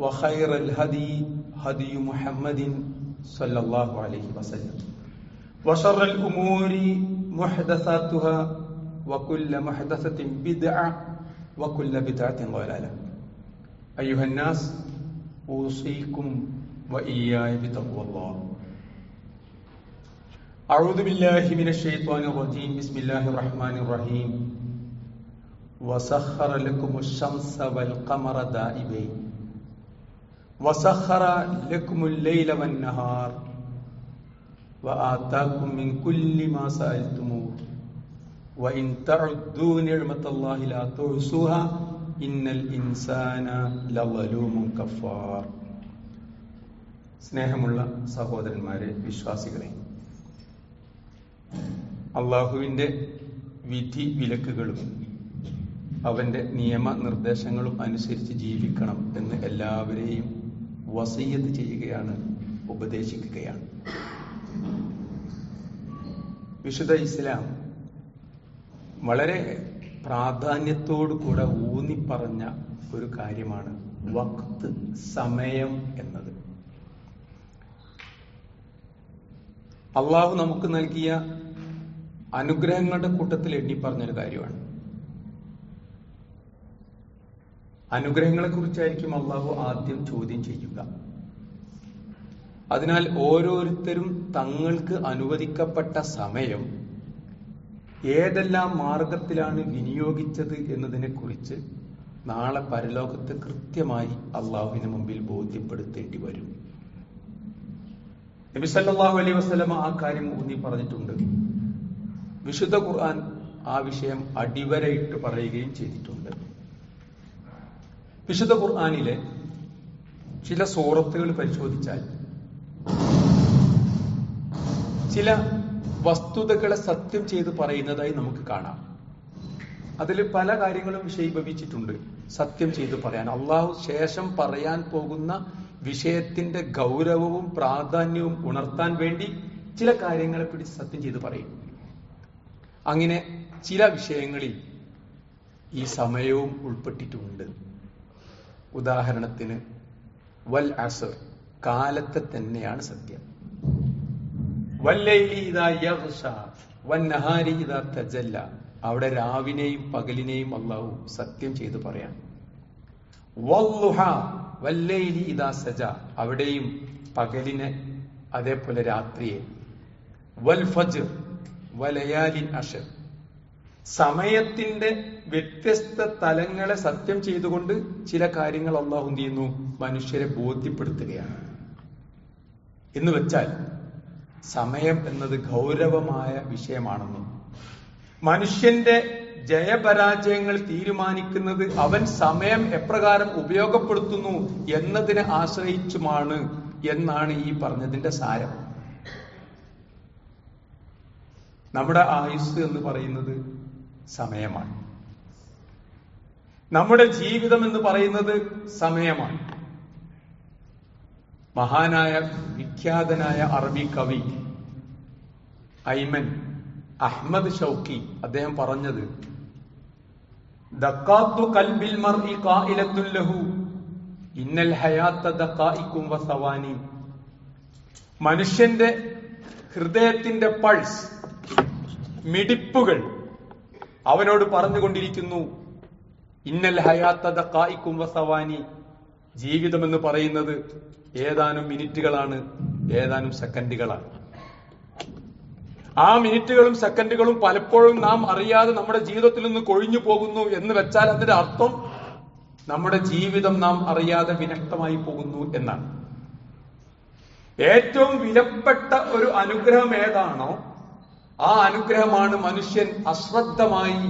وخير الهدي هدي محمد صلى الله عليه وسلم. وشر الأمور محدثاتها وكل محدثة بدعة وكل بدعة ضلالة. أيها الناس أوصيكم وإياي بتقوى الله. أعوذ بالله من الشيطان الرجيم. بسم الله الرحمن الرحيم. وسخر لكم الشمس والقمر دائبين. وسخر لكم الليل والنهار وآتاكم من كل ما سألتموه وإن تعدوا نعمة الله لا تحصوها إن الإنسان لظلوم كفار സ്നേഹമുള്ള സഹോദരന്മാരെ വിശ്വാസികളെ അള്ളാഹുവിൻ്റെ വിധി വിലക്കുകളും അവന്റെ നിയമനിർദ്ദേശങ്ങളും അനുസരിച്ച് ജീവിക്കണം എന്ന് എല്ലാവരെയും വസീയത്ത് ചെയ്യുകയാണ് ഉപദേശിക്കുകയാണ്. വിശുദ്ധ ഇസ്ലാം വളരെ പ്രാധാന്യത്തോടു കൂടെ ഊന്നിപ്പറഞ്ഞ ഒരു കാര്യമാണ് വക്ത് സമയം എന്നത്. അള്ളാഹു നമുക്ക് നൽകിയ അനുഗ്രഹങ്ങളുടെ കൂട്ടത്തിൽ എണ്ണി പറഞ്ഞൊരു കാര്യമാണ്. അനുഗ്രഹങ്ങളെ കുറിച്ചായിരിക്കും അള്ളാഹു ആദ്യം ചോദ്യം ചെയ്യുക. അതിനാൽ ഓരോരുത്തരും തങ്ങൾക്ക് അനുവദിക്കപ്പെട്ട സമയം ഏതെല്ലാം മാർഗത്തിലാണ് വിനിയോഗിച്ചത് എന്നതിനെ കുറിച്ച് നാളെ പരലോകത്ത് കൃത്യമായി അള്ളാഹുവിന് മുമ്പിൽ ബോധ്യപ്പെടുത്തേണ്ടി വരും. നബി സല്ലല്ലാഹു അലൈഹി വസല്ലമ ആ കാര്യം ഊന്നി പറഞ്ഞിട്ടുണ്ട്. വിശുദ്ധ ഖുർആൻ ആ വിഷയം അടിവരയിട്ട് പറയുകയും ചെയ്തിട്ടുണ്ട്. വിശുദ്ധ ഖുർആാനിലെ ചില സൂറത്തുകൾ പരിശോധിച്ചാൽ ചില വസ്തുതകളെ സത്യം ചെയ്ത് പറയുന്നതായി നമുക്ക് കാണാം. അതിൽ പല കാര്യങ്ങളും വിഷയീഭവിച്ചിട്ടുണ്ട്. സത്യം ചെയ്ത് പറയാൻ. അള്ളാഹു ശേഷം പറയാൻ പോകുന്ന വിഷയത്തിന്റെ ഗൗരവവും പ്രാധാന്യവും ഉണർത്താൻ വേണ്ടി ചില കാര്യങ്ങളെ പിടിച്ച് സത്യം ചെയ്ത് പറയും. അങ്ങനെ ചില വിഷയങ്ങളിൽ ഈ സമയവും ഉൾപ്പെട്ടിട്ടുണ്ട്. ഉദാഹരണത്തിന് വൽ അസർ കാലത്തെ തന്നെയാണ് സത്യം. അവിടെ രാവിനെയും പകലിനെയും അള്ളാഹു സത്യം ചെയ്തു പറയാം. വല്ലൈലി സജ അവിടെയും പകലിനെ അതേപോലെ രാത്രിയെ. വൽ ഫജ് വലയാലിൻ അഷർ. സമയത്തിന്റെ വ്യത്യസ്ത തലങ്ങളെ സത്യം ചെയ്തുകൊണ്ട് ചില കാര്യങ്ങൾ അള്ളാഹു എന്ത് ചെയ്യുന്നു? മനുഷ്യരെ ബോധ്യപ്പെടുത്തുകയാണ്. എന്ന് വെച്ചാൽ സമയം എന്നത് ഗൗരവമായ വിഷയമാണെന്നും മനുഷ്യന്റെ ജയപരാജയങ്ങൾ തീരുമാനിക്കുന്നത് അവൻ സമയം എപ്രകാരം ഉപയോഗപ്പെടുത്തുന്നു എന്നതിനെ ആശ്രയിച്ചുമാണ് എന്നാണ് ഈ പറഞ്ഞതിന്റെ സാരം. നമ്മുടെ ആയുസ് എന്ന് പറയുന്നത് സമയമാണ്. നമ്മുടെ ജീവിതം എന്ന് പറയുന്നത് സമയമാണ്. മഹാനായ വിഖ്യാതനായ അറബി കവി ഐമൻ അഹ്മദ് ഷൗക്കി അദ്ദേഹം പറഞ്ഞത് മർഇ ഇന്നൽ മനുഷ്യന്റെ ഹൃദയത്തിന്റെ പൾസ് മിടിപ്പുകൾ അവനോട് പറഞ്ഞുകൊണ്ടിരിക്കുന്നു ഇന്നൽ ഹയാത്തത ദഖായിക്കും വസവാനി. ജീവിതം എന്ന് പറയുന്നത് ഏതാനും മിനിറ്റുകളാണ് ഏതാനും സെക്കൻഡുകളാണ്. ആ മിനിറ്റുകളും സെക്കൻഡുകളും പലപ്പോഴും നാം അറിയാതെ നമ്മുടെ ജീവിതത്തിൽ നിന്ന് കൊഴിഞ്ഞു പോകുന്നു എന്ന് വെച്ചാൽ അതിന്റെ അർത്ഥം നമ്മുടെ ജീവിതം നാം അറിയാതെ വിനക്തമായി പോകുന്നു എന്നാണ്. ഏറ്റവും വിലപ്പെട്ട ഒരു അനുഗ്രഹം ഏതാണോ ആ അനുഗ്രഹമാണ് മനുഷ്യൻ അശ്രദ്ധമായി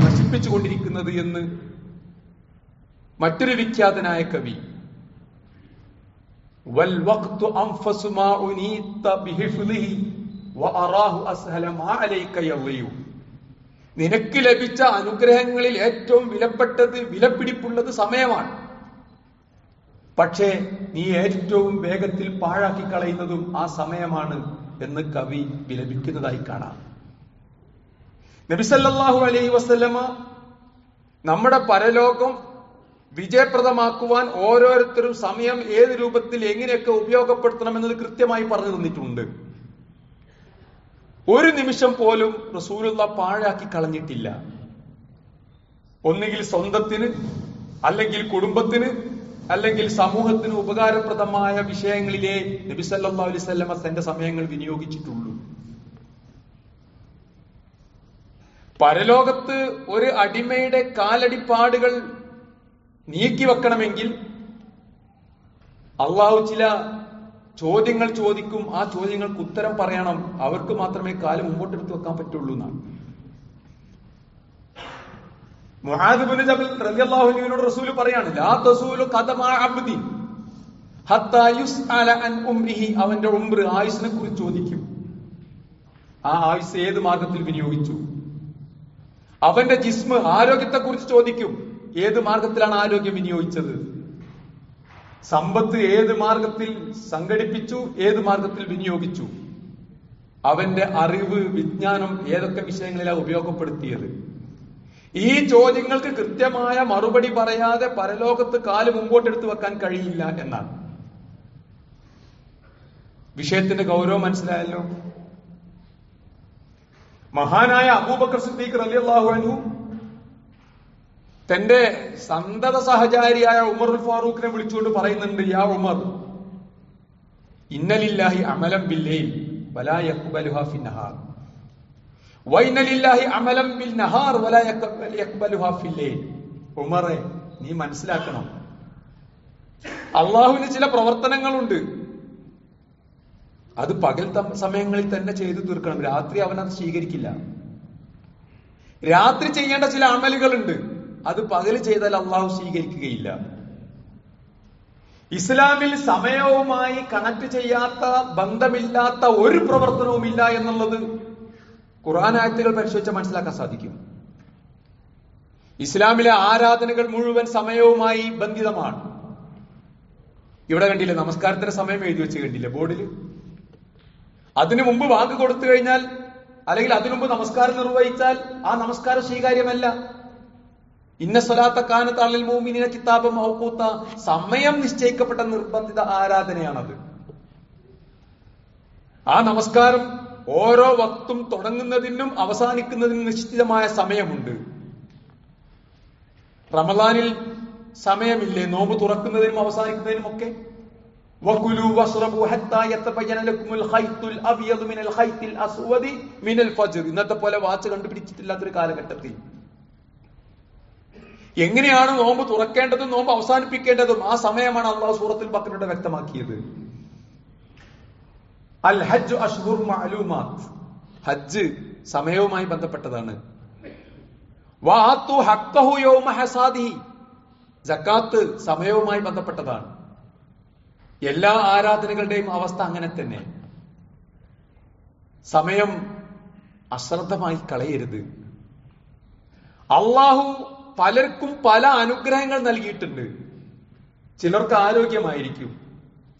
നശിപ്പിച്ചുകൊണ്ടിരിക്കുന്നത് എന്ന് മറ്റൊരു വിഖ്യാതനായ കവി. നിനക്ക് ലഭിച്ച അനുഗ്രഹങ്ങളിൽ ഏറ്റവും വിലപ്പെട്ടത് വിലപിടിപ്പുള്ളത് സമയമാണ്. പക്ഷേ നീ ഏറ്റവും വേഗത്തിൽ പാഴാക്കി കളയുന്നതും ആ സമയമാണ് എന്ന് കവി വിലപിക്കുന്നതായി കാണാം. നബിസല്ലാഹു അലൈഹി വസല്ലമ നമ്മുടെ പരലോകം വിജയപ്രദമാക്കുവാൻ ഓരോരുത്തരും സമയം ഏത് രൂപത്തിൽ എങ്ങനെയൊക്കെ ഉപയോഗപ്പെടുത്തണം എന്നത് കൃത്യമായി പറഞ്ഞു തന്നിട്ടുണ്ട്. ഒരു നിമിഷം പോലും റസൂലുള്ള പാഴാക്കി കളഞ്ഞിട്ടില്ല. ഒന്നുകിൽ സ്വന്തത്തിന് അല്ലെങ്കിൽ കുടുംബത്തിന് അല്ലെങ്കിൽ സമൂഹത്തിന് ഉപകാരപ്രദമായ വിഷയങ്ങളിലെ നബിസല്ലാ വസല്ലമ തന്റെ സമയങ്ങൾ വിനിയോഗിച്ചിട്ടുള്ളൂ. പരലോകത്ത് ഒരു അടിമയുടെ കാലടിപ്പാടുകൾ നീക്കി വെക്കണമെങ്കിൽ അള്ളാഹു ചില ചോദ്യങ്ങൾ ചോദിക്കും. ആ ചോദ്യങ്ങൾക്ക് ഉത്തരം പറയണം. അവർക്ക് മാത്രമേ കാൽ മുമ്പോട്ടെടുത്ത് വെക്കാൻ പറ്റുള്ളൂ എന്നാണ്. ജബൽ പറയാണ് ലാ അബ്ദി ഹത്താ യുസ്അല അൻ അവന്റെ ഉംർ ആയുസിനെ കുറിച്ച് ചോദിക്കും. ആ ആയുസ് ഏത് മാർഗത്തിൽ വിനിയോഗിച്ചു? അവന്റെ ജിസ്മ് ആരോഗ്യത്തെ കുറിച്ച് ചോദിക്കും. ഏത് മാർഗത്തിലാണ് ആരോഗ്യം വിനിയോഗിച്ചത്? സമ്പത്ത് ഏത് മാർഗത്തിൽ സംഘടിപ്പിച്ചു? ഏത് മാർഗത്തിൽ വിനിയോഗിച്ചു? അവന്റെ അറിവ് വിജ്ഞാനം ഏതൊക്കെ വിഷയങ്ങളിലാണ് ഉപയോഗപ്പെടുത്തിയത്? ഈ ചോദ്യങ്ങൾക്ക് കൃത്യമായ മറുപടി പറയാതെ പരലോകത്ത് കാൽ മുമ്പോട്ടെടുത്ത് വെക്കാൻ കഴിയില്ല എന്നാണ്. വിഷയത്തിന്റെ ഗൗരവം മനസ്സിലായല്ലോ. മഹാനായ അബൂബക്കർ സിദ്ദീഖ് റളിയല്ലാഹു അൻഹു തന്റെ സന്തത സഹചാരിയായ ഉമർ ഫാറൂഖിനെ വിളിച്ചുകൊണ്ട് പറയുന്നുണ്ട് യാ ഉമർ ഇന്നലില്ലാഹി അമലം ബില്ലയിൽ വലാ ബിൽ നഹാർ ഉമറെ നീ മനസ്സിലാക്കണം. അള്ളാഹുവിന് ചില പ്രവർത്തനങ്ങളുണ്ട്. അത് പകൽ സമയങ്ങളിൽ തന്നെ ചെയ്തു തീർക്കണം. രാത്രി അവൻ അത് സ്വീകരിക്കില്ല. രാത്രി ചെയ്യേണ്ട ചില അമലുകളുണ്ട്. അത് പകൽ ചെയ്താൽ അള്ളാഹു സ്വീകരിക്കുകയില്ല. ഇസ്ലാമിൽ സമയവുമായി കണക്ട് ചെയ്യാത്ത ബന്ധമില്ലാത്ത ഒരു പ്രവർത്തനവും ഇല്ല എന്നുള്ളത് ഖുർആൻ ആയത്തുകൾ പരിശോധിച്ചാൽ മനസ്സിലാക്കാൻ സാധിക്കും. ഇസ്ലാമിലെ ആരാധനകൾ മുഴുവൻ സമയവുമായി ബന്ധിതമാണ്. ഇവിടെ കണ്ടില്ലേ നമസ്കാരത്തിന്റെ സമയം എഴുതി വെച്ച് കണ്ടില്ലേ ബോർഡിൽ അതിനു മുമ്പ് വാക്ക് കൊടുത്തു കഴിഞ്ഞാൽ അല്ലെങ്കിൽ അതിനു മുമ്പ് നമസ്കാരം നിർവഹിച്ചാൽ ആ നമസ്കാരം സ്വീകാര്യമല്ല. ഇന്ന സ്വലാത്ത കാനത്താളിൽ മൂമിനിന കിതാബ് മഹക്കൂത്ത സമയം നിശ്ചയിക്കപ്പെട്ട നിർബന്ധിത ആരാധനയാണത്. ആ നമസ്കാരം ഓരോ വക്തും തുടങ്ങുന്നതിനും അവസാനിക്കുന്നതിനും നിശ്ചിതമായ സമയമുണ്ട് റമദാനിൽ സമയമില്ലേ നോമ്പ് തുറക്കുന്നതിനും അവസാനിക്കുന്നതിനും ഒക്കെ وكلوا واشربوا حتى يتبين لكم الخيط الابيض من الخيط الاسود من الفجر ഇന്നത്തെ പോലെ വാച്ച് കണ്ടുപിടിച്ചിട്ടില്ലാത്തൊരു കാലഘട്ടത്തിൽ എങ്ങനെയാണ് നോമ്പ് തുറക്കേണ്ടതും നോമ്പ് അവസാനിപ്പിക്കേണ്ടതും ആ സമയമാണ് അള്ളാഹു സൂറത്തിൽ ബക്കറിയുടെ വ്യക്തമാക്കിയത് അൽ ഹജ്ജ് അഷ്ഹുർ ഹജ്ജ് സമയവുമായി ബന്ധപ്പെട്ടതാണ്. വാത്തു ഹസാദി ജക്കാത്ത് സമയവുമായി ബന്ധപ്പെട്ടതാണ്. എല്ലാ ആരാധനകളുടെയും അവസ്ഥ അങ്ങനെ തന്നെ. സമയം അശ്രദ്ധമായി കളയരുത്. അള്ളാഹു പലർക്കും പല അനുഗ്രഹങ്ങൾ നൽകിയിട്ടുണ്ട്. ചിലർക്ക് ആരോഗ്യമായിരിക്കും.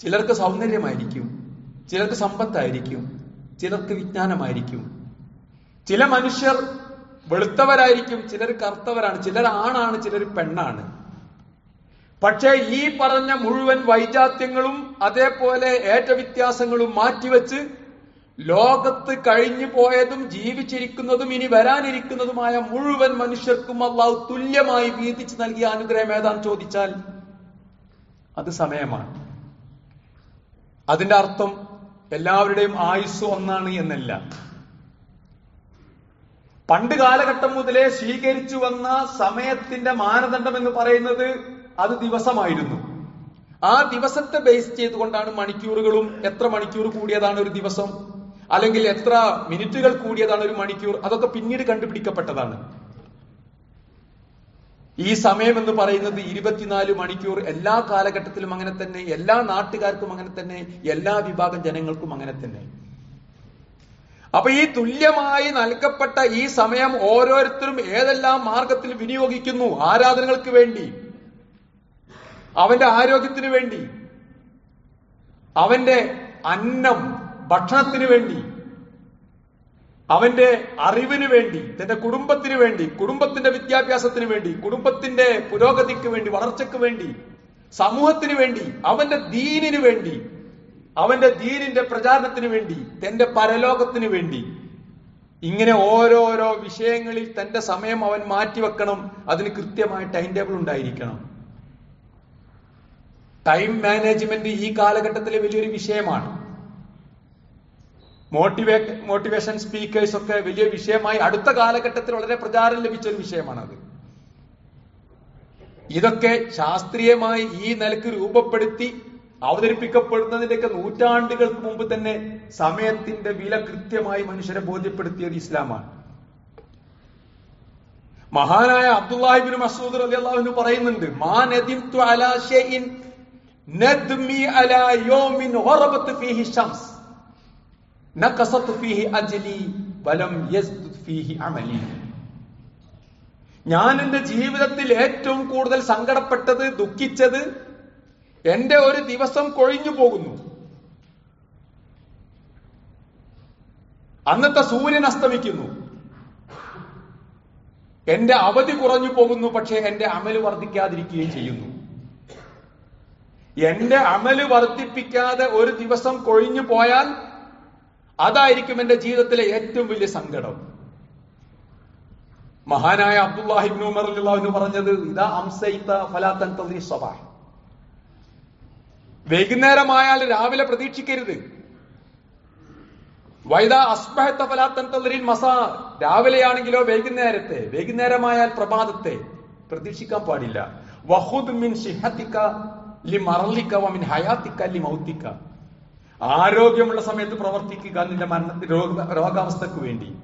ചിലർക്ക് സൗന്ദര്യമായിരിക്കും. ചിലർക്ക് സമ്പത്തായിരിക്കും ചിലർക്ക് വിജ്ഞാനമായിരിക്കും. ചില മനുഷ്യർ വെളുത്തവരായിരിക്കും ചിലർ കറുത്തവരാണ് ചിലർ ആണാണ് ചിലർ പെണ്ണാണ്. പക്ഷേ ഈ പറഞ്ഞ മുഴുവൻ വൈജാത്യങ്ങളും അതേപോലെ ഏറ്റവ്യത്യാസങ്ങളും മാറ്റിവെച്ച് ലോകത്ത് കഴിഞ്ഞു പോയതും ജീവിച്ചിരിക്കുന്നതും ഇനി വരാനിരിക്കുന്നതുമായ മുഴുവൻ മനുഷ്യർക്കും അള്ളാഹു തുല്യമായി വീതിച്ചു നൽകിയ അനുഗ്രഹം ഏതാന്ന് ചോദിച്ചാൽ അത് സമയമാണ്. അതിന്റെ അർത്ഥം എല്ലാവരുടെയും ആയുസ് ഒന്നാണ് എന്നല്ല. പണ്ട് കാലഘട്ടം മുതലേ സ്വീകരിച്ചു വന്ന സമയത്തിന്റെ മാനദണ്ഡം എന്ന് പറയുന്നത് അത് ദിവസമായിരുന്നു. ആ ദിവസത്തെ ബേസ് ചെയ്തുകൊണ്ടാണ് മണിക്കൂറുകളും എത്ര മണിക്കൂർ കൂടിയതാണ് ഒരു ദിവസം അല്ലെങ്കിൽ എത്ര മിനിറ്റുകൾ കൂടിയതാണ് ഒരു മണിക്കൂർ അതൊക്കെ പിന്നീട് കണ്ടുപിടിക്കപ്പെട്ടതാണ്. ഈ സമയം എന്ന് പറയുന്നത് ഇരുപത്തിനാല് മണിക്കൂർ എല്ലാ കാലഘട്ടത്തിലും അങ്ങനെ തന്നെ എല്ലാ നാട്ടുകാർക്കും അങ്ങനെ തന്നെ എല്ലാ വിഭാഗം ജനങ്ങൾക്കും അങ്ങനെ തന്നെ. അപ്പൊ ഈ തുല്യമായി നൽകപ്പെട്ട ഈ സമയം ഓരോരുത്തരും ഏതെല്ലാം മാർഗത്തിൽ വിനിയോഗിക്കുന്നു? ആരാധനകൾക്ക് വേണ്ടി? അവന്റെ ആരോഗ്യത്തിന് വേണ്ടി? അവന്റെ അന്നം ഭക്ഷണത്തിന് വേണ്ടി? അവന്റെ അറിവിന് വേണ്ടി തന്റെ കുടുംബത്തിന് വേണ്ടി കുടുംബത്തിന്റെ വിദ്യാഭ്യാസത്തിന് വേണ്ടി കുടുംബത്തിന്റെ പുരോഗതിക്ക് വേണ്ടി വളർച്ചയ്ക്ക് വേണ്ടി സമൂഹത്തിന് വേണ്ടി അവന്റെ ദീനിനു വേണ്ടി അവന്റെ ദീനിന്റെ പ്രചാരണത്തിന് വേണ്ടി തന്റെ പരലോകത്തിന് വേണ്ടി ഇങ്ങനെ ഓരോരോ വിഷയങ്ങളിൽ തന്റെ സമയം അവൻ മാറ്റിവെക്കണം. അതിന് കൃത്യമായ ടൈം ടേബിൾ ഉണ്ടായിരിക്കണം. ടൈം മാനേജ്മെന്റ് ഈ കാലഘട്ടത്തിലെ വലിയൊരു വിഷയമാണ്. മോട്ടിവേ മോട്ടിവേഷൻ സ്പീക്കേഴ്സ് ഒക്കെ വലിയ വിഷയമായി അടുത്ത കാലഘട്ടത്തിൽ വളരെ പ്രചാരം ലഭിച്ച ഒരു വിഷയമാണത്. ഇതൊക്കെ ശാസ്ത്രീയമായി ഈ നിലയ്ക്ക് രൂപപ്പെടുത്തി അവതരിപ്പിക്കപ്പെടുന്നതിന്റെയൊക്കെ നൂറ്റാണ്ടുകൾക്ക് മുമ്പ് തന്നെ സമയത്തിന്റെ വില കൃത്യമായി മനുഷ്യരെ ബോധ്യപ്പെടുത്തിയത് ഇസ്ലാമാണ്. മഹാനായ അബ്ദുല്ലാഹിബിൻ മസൂദ് അലി അള്ളാഹുവിന് പറയുന്നുണ്ട് മാ നദിംതു അലാ ഷൈഇൻ നദ്മി അലാ യൗമിൻ ഹറബത്ത് ഫീഹി ഷംസ് നഖസത്ത് ഫീഹി അജ്ലി വലം യസ്ദുദ് ഫീഹി അമലി. ഞാൻ എന്റെ ജീവിതത്തിൽ ഏറ്റവും കൂടുതൽ സങ്കടപ്പെട്ടത് ദുഃഖിച്ചത് എന്റെ ഒരു ദിവസം കൊഴിഞ്ഞു പോകുന്നു. അന്നത്തെ സൂര്യൻ അസ്തമിക്കുന്നു. എന്റെ അവധി കുറഞ്ഞു പോകുന്നു പക്ഷേ എന്റെ അമൽ വർദ്ധിക്കാതിരിക്കുകയും ചെയ്യുന്നു. എന്റെ അമൽ വർദ്ധിപ്പിക്കാതെ ഒരു ദിവസം കൊഴിഞ്ഞു പോയാൽ അതായിരിക്കും എന്റെ ജീവിതത്തിലെ ഏറ്റവും വലിയ സങ്കടം. മഹാനായ അബ്ദുല്ലാഹിബ്നു പറഞ്ഞത് ഇതാ അംസൈത്ത ഫലാത്തൻ സ്വബാഹ് വൈകുന്നേരമായാൽ രാവിലെ പ്രതീക്ഷിക്കരുത്. വൈദ അസ്ബഹത്ത ഫലാത്തൻ തദ്രിൻ മസാ. രാവിലെയാണെങ്കിലോ വൈകുന്നേരത്തെ വൈകുന്നേരമായാൽ പ്രഭാതത്തെ പ്രതീക്ഷിക്കാൻ പാടില്ല. വഹുദ് മിൻ ഷിഹത്തിക്ക ലി മറലിക്ക വമിൻ ഹയാത്തിക്ക ലി മൗത്തിക്ക ആരോഗ്യമുള്ള സമയത്ത് പ്രവർത്തിക്കുക നിന്റെ മരണ രോഗ രോഗാവസ്ഥക്ക് വേണ്ടി.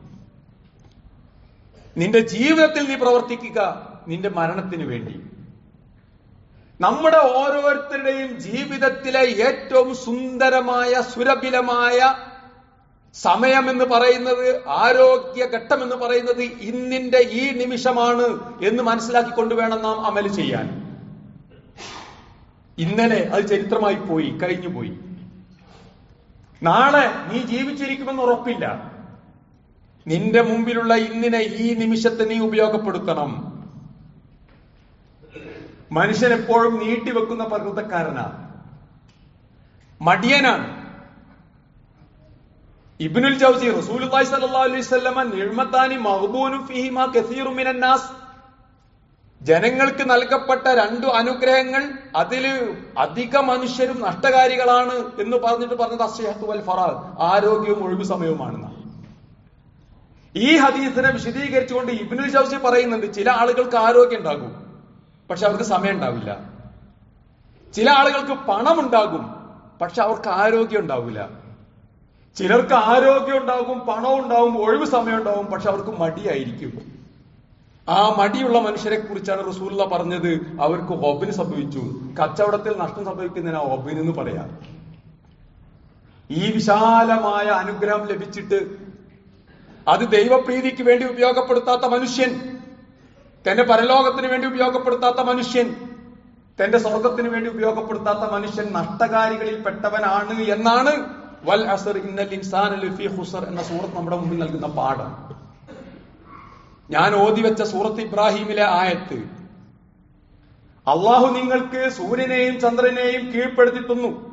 നിന്റെ ജീവിതത്തിൽ നീ പ്രവർത്തിക്കുക നിന്റെ മരണത്തിന് വേണ്ടി. നമ്മുടെ ഓരോരുത്തരുടെയും ജീവിതത്തിലെ ഏറ്റവും സുന്ദരമായ സുരഭിലമായ സമയം എന്ന് പറയുന്നത് ആരോഗ്യ ഘട്ടം എന്ന് പറയുന്നത് ഇന്നിന്റെ ഈ നിമിഷമാണ് എന്ന് മനസ്സിലാക്കിക്കൊണ്ട് വേണം നാം അമൽ ചെയ്യാൻ. ഇന്നലെ അത് ചരിത്രമായി പോയി കഴിഞ്ഞു പോയി നാളെ നീ ജീവിച്ചിരിക്കുമെന്ന് ഉറപ്പില്ല. നിന്റെ മുമ്പിലുള്ള ഇന്നിനെ ഈ നിമിഷത്തെ നീ ഉപയോഗപ്പെടുത്തണം. മനുഷ്യൻ എപ്പോഴും നീട്ടിവെക്കുന്ന പ്രകൃതക്കാരനാണ് മടിയനാണ്. ഇബ്നുൽ ജൗസി റസൂലുള്ളാഹി സ്വല്ലല്ലാഹു അലൈഹി വസല്ലമ നിഅ്മത്താനി മഗ്ബൂനും ഫീഹിമാ കസീറു മിനന്നാസ് നാസ് ജനങ്ങൾക്ക് നൽകപ്പെട്ട രണ്ടു അനുഗ്രഹങ്ങൾ അതിൽ അധിക മനുഷ്യരും നഷ്ടകാരികളാണ് എന്ന് പറഞ്ഞിട്ട് പറഞ്ഞത് അസ്യഹത്ത് വൽ ഫറാദ്. ആരോഗ്യവും ഒഴിവു സമയവുമാണെന്ന് ഈ ഹദീസിനെ വിശദീകരിച്ചുകൊണ്ട് ഇബ്നു ജൗസി പറയുന്നുണ്ട് ചില ആളുകൾക്ക് ആരോഗ്യം ഉണ്ടാകും പക്ഷെ അവർക്ക് സമയം ഉണ്ടാവില്ല. ചില ആളുകൾക്ക് പണം ഉണ്ടാകും പക്ഷെ അവർക്ക് ആരോഗ്യം ഉണ്ടാവില്ല. ചിലർക്ക് ആരോഗ്യം ഉണ്ടാകും പണം ഉണ്ടാവും ഒഴിവ് സമയം ഉണ്ടാവും പക്ഷെ അവർക്ക് മടിയായിരിക്കും. ആ മടിയുള്ള മനുഷ്യരെ കുറിച്ചാണ് റസൂല്ല പറഞ്ഞത്. അവർക്ക് ഹൊബിന് സംഭവിച്ചു. കച്ചവടത്തിൽ നഷ്ടം സംഭവിക്കുന്നതിനാ ഹൊബിന് എന്ന് പറയാം. ഈ വിശാലമായ അനുഗ്രഹം ലഭിച്ചിട്ട് അത് ദൈവപ്രീതിക്ക് വേണ്ടി ഉപയോഗപ്പെടുത്താത്ത മനുഷ്യൻ തന്റെ പരലോകത്തിന് വേണ്ടി ഉപയോഗപ്പെടുത്താത്ത മനുഷ്യൻ തന്റെ സ്വർഗത്തിന് വേണ്ടി ഉപയോഗപ്പെടുത്താത്ത മനുഷ്യൻ നഷ്ടകാരികളിൽ പെട്ടവനാണ് എന്നാണ് വൽ അസർ ഇന്നൽ ഇൻസാൻ എന്ന സൂറത്ത് നമ്മുടെ മുമ്പിൽ നൽകുന്ന പാഠം. ഞാൻ ഓതി വെച്ച സൂറത്ത് ഇബ്രാഹിമിലെ ആയത്ത്. അള്ളാഹു നിങ്ങൾക്ക് സൂര്യനെയും ചന്ദ്രനെയും കീഴ്പ്പെടുത്തി തന്നു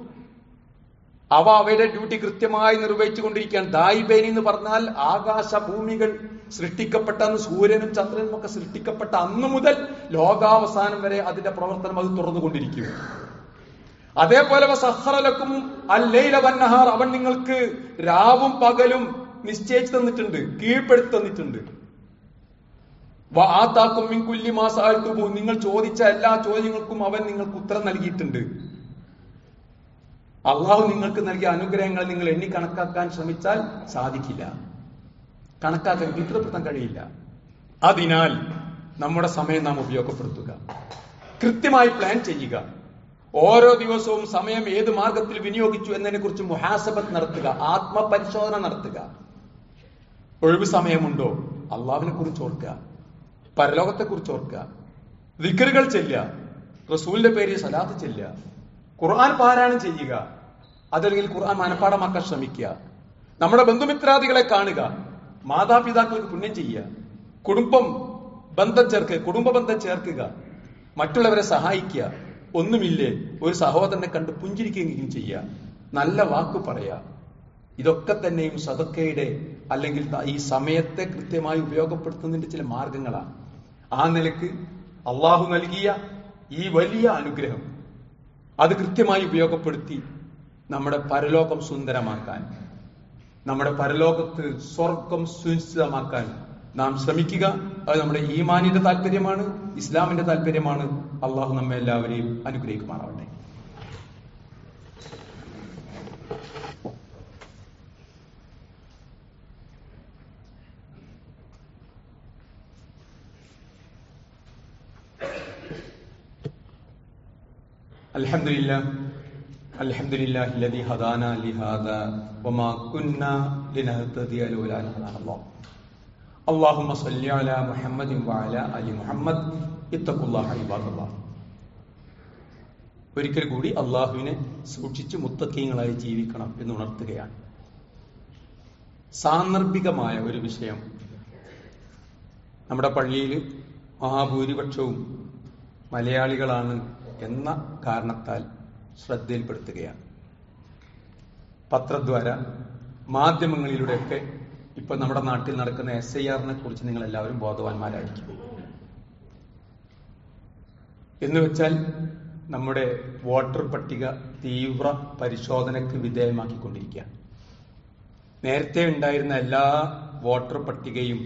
അവ അവയുടെ ഡ്യൂട്ടി കൃത്യമായി നിർവഹിച്ചുകൊണ്ടിരിക്കുകയാണ്. ദായിബേനി എന്ന് പറഞ്ഞാൽ ആകാശ ഭൂമികൾ സൃഷ്ടിക്കപ്പെട്ട അന്ന് സൂര്യനും ചന്ദ്രനും ഒക്കെ സൃഷ്ടിക്കപ്പെട്ട അന്ന് മുതൽ ലോകാവസാനം വരെ അതിന്റെ പ്രവർത്തനം അത് തുറന്നുകൊണ്ടിരിക്കും. അതേപോലെ സഹറലക്കും അല്ലൈല വന്നഹാർ അവൻ നിങ്ങൾക്ക് രാവും പകലും നിശ്ചയിച്ചു തന്നിട്ടുണ്ട് കീഴ്പ്പെടുത്തി തന്നിട്ടുണ്ട്. നിങ്ങൾ ചോദിച്ച എല്ലാ ചോദ്യങ്ങൾക്കും അവൻ നിങ്ങൾക്ക് ഉത്തരം നൽകിയിട്ടുണ്ട്. അള്ളാഹു നിങ്ങൾക്ക് നൽകിയ അനുഗ്രഹങ്ങൾ നിങ്ങൾ എണ്ണി കണക്കാക്കാൻ ശ്രമിച്ചാൽ സാധിക്കില്ല. കണക്കാക്കാൻ ചിത്രപ്പെടുത്താൻ കഴിയില്ല. അതിനാൽ നമ്മുടെ സമയം നാം ഉപയോഗപ്പെടുത്തുക. കൃത്യമായി പ്ലാൻ ചെയ്യുക. ഓരോ ദിവസവും സമയം ഏത് മാർഗത്തിൽ വിനിയോഗിച്ചു എന്നതിനെ കുറിച്ച് മുഹാസബത്ത് നടത്തുക. ആത്മപരിശോധന നടത്തുക. ഒഴിവ് സമയമുണ്ടോ? അള്ളാവിനെ കുറിച്ച് ഓർക്കുക. പരലോകത്തെ കുറിച്ച് ഓർക്കുക. വിക്രുകൾ ചെല്ലുക. റസൂലിന്റെ പേരിൽ സലാത്ത് ചെല്ലുക. ഖുർആൻ പാരായണം ചെയ്യുക. അതല്ലെങ്കിൽ ഖുർആൻ മനഃപ്പാടമാക്കാൻ ശ്രമിക്കുക. നമ്മുടെ ബന്ധുമിത്രാദികളെ കാണുക. മാതാപിതാക്കൾക്ക് പുണ്യം ചെയ്യുക. കുടുംബം ബന്ധം ചേർക്കുക. കുടുംബ ബന്ധം ചേർക്കുക. മറ്റുള്ളവരെ സഹായിക്കുക. ഒന്നുമില്ലേ? ഒരു സഹോദരനെ കണ്ട് പുഞ്ചിരിക്കുകയും ചെയ്യുക. നല്ല വാക്ക് പറയുക. ഇതൊക്കെ തന്നെയും സദക്കയുടെ അല്ലെങ്കിൽ ഈ സമയത്തെ കൃത്യമായി ഉപയോഗപ്പെടുത്തുന്നതിന്റെ ചില മാർഗങ്ങളാണ്. ആ നിലയ്ക്ക് അള്ളാഹു നൽകിയ ഈ വലിയ അനുഗ്രഹം അത് കൃത്യമായി ഉപയോഗപ്പെടുത്തി നമ്മുടെ പരലോകം സുന്ദരമാക്കാൻ നമ്മുടെ പരലോകത്ത് സ്വർഗം സുനിശ്ചിതമാക്കാൻ നാം ശ്രമിക്കുക. അത് നമ്മുടെ ഈമാനിന്റെ താല്പര്യമാണ് ഇസ്ലാമിന്റെ താല്പര്യമാണ് അള്ളാഹു നമ്മെ എല്ലാവരെയും അനുഗ്രഹിക്കുമാറാവട്ടെ. الحمد لله الحمد لله الذي هدانا لهذا وما كنا لنهتدي لولا ان هدانا الله اللهم صل على محمد وعلى ال محمد اتقوا الله عباد الله ഒരിക്കൽ കൂടി അള്ളാഹുവിനെ സൂക്ഷിച്ച് മുത്തക്കീങ്ങളായി ജീവിക്കണം എന്ന് ഉണർത്തുകയാണ് സാന്ദർഭികമായ ഒരു വിഷയം നമ്മുടെ പള്ളിയിൽ മഹാഭൂരിപക്ഷവും മലയാളികളാണ് എന്ന കാരണത്താൽ ശ്രദ്ധയിൽപ്പെടുത്തുകയാണ്. പത്രദ്വാര മാധ്യമങ്ങളിലൂടെയൊക്കെ ഇപ്പൊ നമ്മുടെ നാട്ടിൽ നടക്കുന്ന എസ് ഐ ആറിനെ കുറിച്ച് നിങ്ങൾ എല്ലാവരും ബോധവാന്മാരായിരിക്കും. എന്ന് വെച്ചാൽ നമ്മുടെ വോട്ടർ പട്ടിക തീവ്ര പരിശോധനയ്ക്ക് വിധേയമാക്കിക്കൊണ്ടിരിക്കുക നേരത്തെ ഉണ്ടായിരുന്ന എല്ലാ വോട്ടർ പട്ടികയും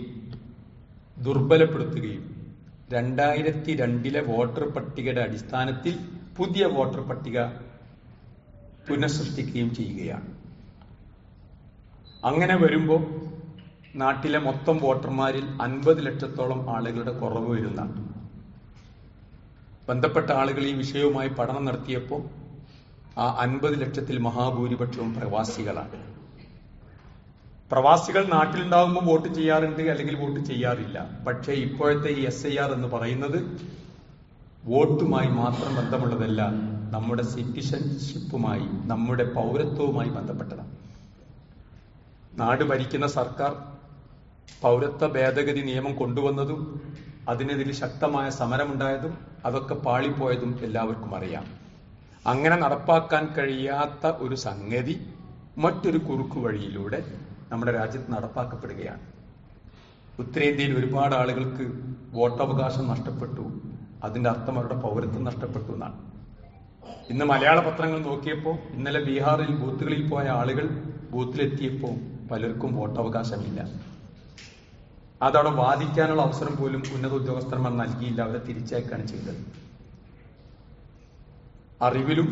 ദുർബലപ്പെടുത്തുകയും രണ്ടായിരത്തി രണ്ടിലെ വോട്ടർ പട്ടികയുടെ അടിസ്ഥാനത്തിൽ പുതിയ വോട്ടർ പട്ടിക പുനഃസൃഷ്ടിക്കുകയും ചെയ്യുകയാണ്. അങ്ങനെ വരുമ്പോൾ നാട്ടിലെ മൊത്തം വോട്ടർമാരിൽ അൻപത് ലക്ഷത്തോളം ആളുകളുടെ കുറവ് വരുന്ന ബന്ധപ്പെട്ട ആളുകൾ ഈ വിഷയവുമായി പഠനം നടത്തിയപ്പോൾ ആ അൻപത് ലക്ഷത്തിൽ മഹാഭൂരിപക്ഷവും പ്രവാസികളാണ്. പ്രവാസികൾ നാട്ടിലുണ്ടാകുമ്പോൾ വോട്ട് ചെയ്യാറുണ്ട് അല്ലെങ്കിൽ വോട്ട് ചെയ്യാറില്ല. പക്ഷേ ഇപ്പോഴത്തെ ഈ എസ് ഐ ആർ എന്ന് പറയുന്നത് വോട്ടുമായി മാത്രം ബന്ധമുള്ളതല്ല നമ്മുടെ സിറ്റിസൺഷിപ്പുമായി നമ്മുടെ പൗരത്വവുമായി ബന്ധപ്പെട്ടതാണ്. നാട് ഭരിക്കുന്ന സർക്കാർ പൗരത്വ ഭേദഗതി നിയമം കൊണ്ടുവന്നതും അതിനെതിരെ ശക്തമായ സമരമുണ്ടായതും അതൊക്കെ പാളിപ്പോയതും എല്ലാവർക്കും അറിയാം. അങ്ങനെ നടപ്പാക്കാൻ കഴിയാത്ത ഒരു സംഗതി മറ്റൊരു കുറുക്കു വഴിയിലൂടെ നമ്മുടെ രാജ്യത്ത് നടപ്പാക്കപ്പെടുകയാണ്. ഉത്തരേന്ത്യയിൽ ഒരുപാട് ആളുകൾക്ക് വോട്ടവകാശം നഷ്ടപ്പെട്ടു. അതിന്റെ അർത്ഥം അവരുടെ പൗരത്വം നഷ്ടപ്പെട്ടു എന്നാണ്. ഇന്ന് മലയാള പത്രങ്ങൾ നോക്കിയപ്പോൾ ഇന്നലെ ബീഹാറിൽ ബൂത്തുകളിൽ പോയ ആളുകൾ ബൂത്തിലെത്തിയപ്പോൾ പലർക്കും വോട്ടവകാശമില്ല. അതവിടെ വാദിക്കാനുള്ള അവസരം പോലും ഉന്നത ഉദ്യോഗസ്ഥന്മാർ നൽകിയില്ല. അവരെ തിരിച്ചയക്കാണ് ചെയ്തത്. അറിവിലും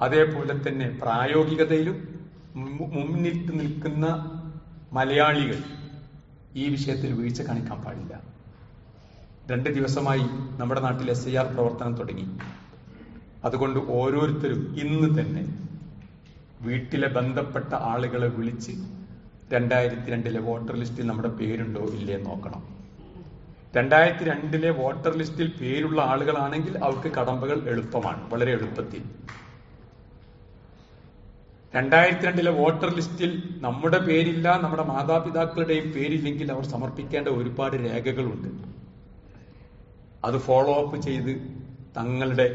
അതേപോലെ തന്നെ പ്രായോഗികതയിലും മുന്നിൽ നിൽക്കുന്ന മലയാളികൾ ഈ വിഷയത്തിൽ വീഴ്ച കാണിക്കാൻ പാടില്ല. രണ്ട് ദിവസമായി നമ്മുടെ നാട്ടിൽ എസ് ഐ ആർ പ്രവർത്തനം തുടങ്ങി. അതുകൊണ്ട് ഓരോരുത്തരും ഇന്ന് തന്നെ വീട്ടിലെ ബന്ധപ്പെട്ട ആളുകളെ വിളിച്ച് രണ്ടായിരത്തി രണ്ടിലെ വോട്ടർ ലിസ്റ്റിൽ നമ്മുടെ പേരുണ്ടോ ഇല്ലേ നോക്കണം. രണ്ടായിരത്തി രണ്ടിലെ വോട്ടർ ലിസ്റ്റിൽ പേരുള്ള ആളുകളാണെങ്കിൽ അവർക്ക് കടമ്പകൾ എളുപ്പമാണ് വളരെ എളുപ്പത്തിൽ. രണ്ടായിരത്തി രണ്ടിലെ വോട്ടർ ലിസ്റ്റിൽ നമ്മുടെ പേരില്ല നമ്മുടെ മാതാപിതാക്കളുടെയും പേരില്ലെങ്കിൽ അവർ സമർപ്പിക്കേണ്ട ഒരുപാട് രേഖകളുണ്ട്. അത് ഫോളോ അപ്പ് ചെയ്ത് തങ്ങളുടെ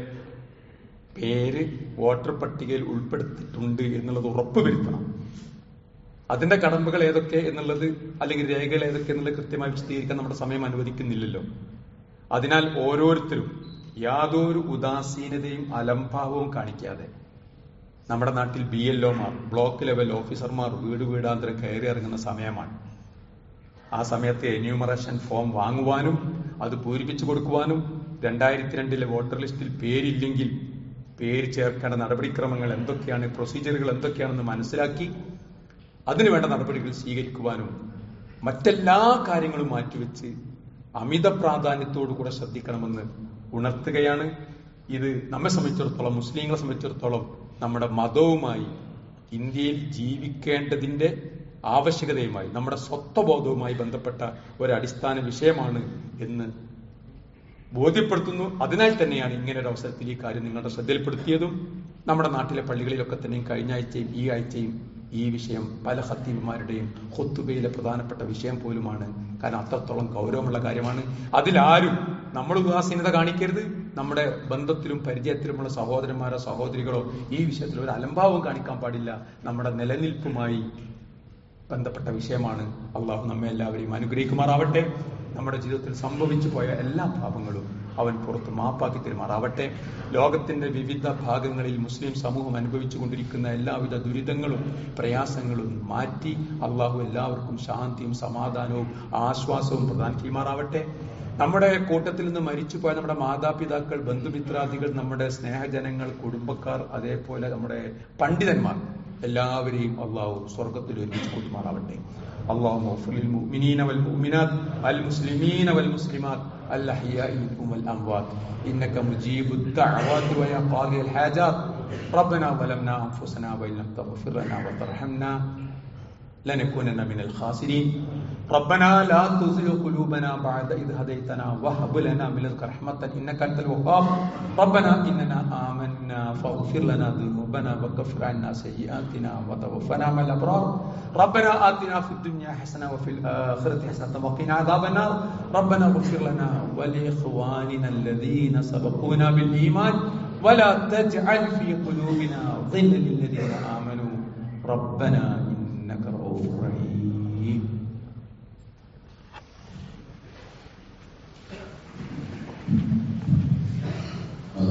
പേര് വോട്ടർ പട്ടികയിൽ ഉൾപ്പെടുത്തിയിട്ടുണ്ട് എന്നുള്ളത് ഉറപ്പുവരുത്തണം അതിന്റെ കടമ്പകൾ ഏതൊക്കെ എന്നുള്ളത് അല്ലെങ്കിൽ രേഖകൾ ഏതൊക്കെ എന്നുള്ളത് കൃത്യമായി വിശദീകരിക്കാൻ നമ്മുടെ സമയം അനുവദിക്കുന്നില്ലല്ലോ. അതിനാൽ ഓരോരുത്തരും യാതൊരു ഉദാസീനതയും അലംഭാവവും കാണിക്കാതെ നമ്മുടെ നാട്ടിൽ ബി എൽ ഒമാർ ബ്ലോക്ക് ലെവൽ ഓഫീസർമാർ വീട് വീടാന്തരം കയറി ഇറങ്ങുന്ന സമയമാണ്. ആ സമയത്ത് എന്യൂമറേഷൻ ഫോം വാങ്ങുവാനും അത് പൂരിപ്പിച്ചു കൊടുക്കുവാനും രണ്ടായിരത്തി രണ്ടിലെ വോട്ടർ ലിസ്റ്റിൽ പേരില്ലെങ്കിൽ പേര് ചേർക്കേണ്ട നടപടിക്രമങ്ങൾ എന്തൊക്കെയാണ് പ്രൊസീജിയറുകൾ എന്തൊക്കെയാണെന്ന് മനസ്സിലാക്കി അതിനുവേണ്ട നടപടികൾ സ്വീകരിക്കുവാനും മറ്റെല്ലാ കാര്യങ്ങളും മാറ്റിവെച്ച് അമിത പ്രാധാന്യത്തോടു കൂടെ ശ്രദ്ധിക്കണമെന്ന് ഉണർത്തുകയാണ്. ഇത് നമ്മെ സംബന്ധിച്ചിടത്തോളം മുസ്ലിങ്ങളെ സംബന്ധിച്ചിടത്തോളം നമ്മുടെ മതവുമായി ഇന്ത്യയിൽ ജീവിക്കേണ്ടതിന്റെ ആവശ്യകതയുമായി നമ്മുടെ സ്വത്വബോധവുമായി ബന്ധപ്പെട്ട ഒരു അടിസ്ഥാന വിഷയമാണ് എന്ന് ബോധ്യപ്പെടുത്തുന്നു. അതിനാൽ തന്നെയാണ് ഇങ്ങനെ ഒരു അവസരത്തിൽ ഈ കാര്യം നിങ്ങളുടെ ശ്രദ്ധയിൽപ്പെടുത്തിയതും നമ്മുടെ നാട്ടിലെ പള്ളികളിലൊക്കെ തന്നെയും കഴിഞ്ഞ ആഴ്ചയും ഈ ആഴ്ചയും ഈ വിഷയം പല ഹത്തീബുമാരുടെയും ഹൊത്തുബയിലെ പ്രധാനപ്പെട്ട വിഷയം പോലുമാണ്. കാരണം അത്രത്തോളം ഗൗരവമുള്ള കാര്യമാണ്. അതിലാരും നമ്മൾ ഉദാസീനത കാണിക്കരുത്. നമ്മുടെ ബന്ധത്തിലും പരിചയത്തിലുമുള്ള സഹോദരന്മാരോ സഹോദരികളോ ഈ വിഷയത്തിൽ ഒരു അലംഭാവം കാണിക്കാൻ പാടില്ല. നമ്മുടെ നിലനിൽപ്പുമായി ബന്ധപ്പെട്ട വിഷയമാണ്. അള്ളാഹു നമ്മെ എല്ലാവരെയും അനുഗ്രഹിക്കുമാറാവട്ടെ. നമ്മുടെ ജീവിതത്തിൽ സംഭവിച്ചു പോയ എല്ലാ പാപങ്ങളും അവൻ പുറത്ത് മാപ്പാക്കി തരുമാറാവട്ടെ. ലോകത്തിന്റെ വിവിധ ഭാഗങ്ങളിൽ മുസ്ലിം സമൂഹം അനുഭവിച്ചു കൊണ്ടിരിക്കുന്ന എല്ലാവിധ ദുരിതങ്ങളും പ്രയാസങ്ങളും മാറ്റി അള്ളാഹു എല്ലാവർക്കും ശാന്തിയും സമാധാനവും ആശ്വാസവും പ്രദാനം ചെയ്യുമാറാവട്ടെ. നമ്മുടെ കൂട്ടത്തിൽ നിന്ന് മരിച്ചുപോയ നമ്മുടെ മാതാപിതാക്കൾ ബന്ധുമിത്രാദികൾ നമ്മുടെ സ്നേഹജനങ്ങൾ കുടുംബക്കാർ അതേപോലെ നമ്മുടെ പണ്ഡിതന്മാർ എല്ലാവരെയും അള്ളാഹു സ്വർഗത്തിൽ ഒരുമിച്ച് കൂട്ടുമാറാവട്ടെ اللهم اغفر للمؤمنين والمؤمنات المسلمين والمسلمات الأحياء منهم والأموات إنك مجيب الدعوات ويا قاضي الحاجات ربنا ظلمنا أنفسنا وإن لم تغفر لنا وترحمنا لنكونن من الخاسرين. ربنا لا تزغ قلوبنا بعد إذ هديتنا وهب لنا من لدنك رحمة إنك أنت الوهاب. ربنا إننا آمنا فاغفر لنا ذنوبنا وكفر عنا سيئاتنا وتوفنا مع الأبرار. ربنا آتنا في الدنيا حسنة وفي الآخرة حسنة وقنا عذاب النار. ربنا اغفر لنا ولإخواننا الذين سبقونا بالإيمان. ولا تجعل في قلوبنا ظلا للذين آمنوا. ربنا